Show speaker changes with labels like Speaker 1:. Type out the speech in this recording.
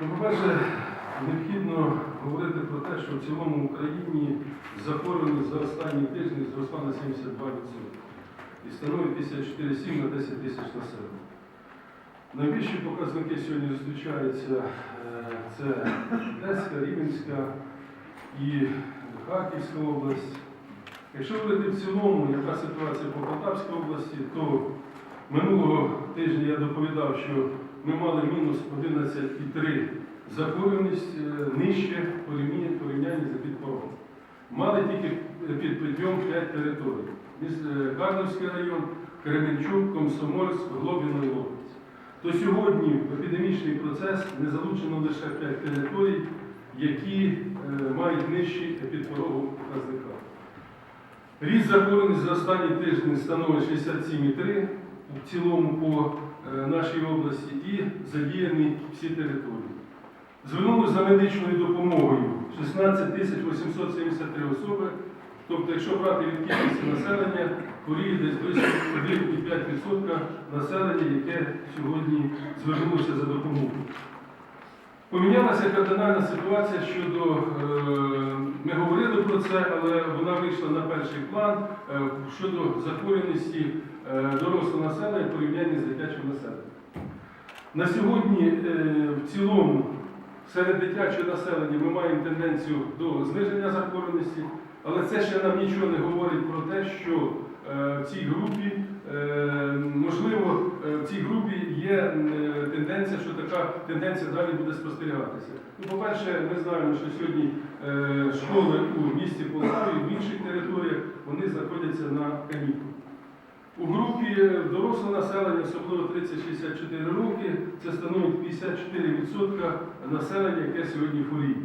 Speaker 1: Ну, по-перше, необхідно говорити про те, що в цілому Україні захворюваність за останні тижні зросла на 72% і становить 54,7 на 10 тисяч населення. Найбільші показники сьогодні зустрічаються е, це Одеська, Рівненська і Харківська область. Якщо говорити в цілому, яка ситуація по Полтавській області, то минулого тижня я доповідав, що ми мали мінус 11,3 захворюваність е, нижче порівняння порівняння за підпорогом. Мали тільки під підйом 5 територій. Е, Карлівський район, Кременчук, Комсомольськ, Глобіно і Лопець. То сьогодні в епідемічний процес не залучено лише 5 територій, які е, мають нижчі підпорогові показника. Ріст захворюваності за останні тижні становить 67,3 в цілому по е, нашій області і задіяні всі території. Звернулися за медичною допомогою 16 873 особи, тобто, якщо брати від кількості населення, хворіє десь близько 1,5% населення, яке сьогодні звернулося за допомогою. Помінялася кардинальна ситуація щодо, е, ми говорили про це, але вона вийшла на перший план е, щодо захворюваності е, дорослого населення в порівнянні з дитячим населенням. На сьогодні е, в цілому серед дитячого населення ми маємо тенденцію до зниження захворюваності, але це ще нам нічого не говорить про те, що в цій групі, можливо, в цій групі є тенденція, така тенденція далі буде спостерігатися. Ну, по-перше, ми знаємо, що сьогодні е, школи у місті Полтаві, в інших територіях, вони знаходяться на канікулах. У групі е, дорослого населення, особливо 30-64 роки, це становить 54% населення, яке сьогодні хворіє.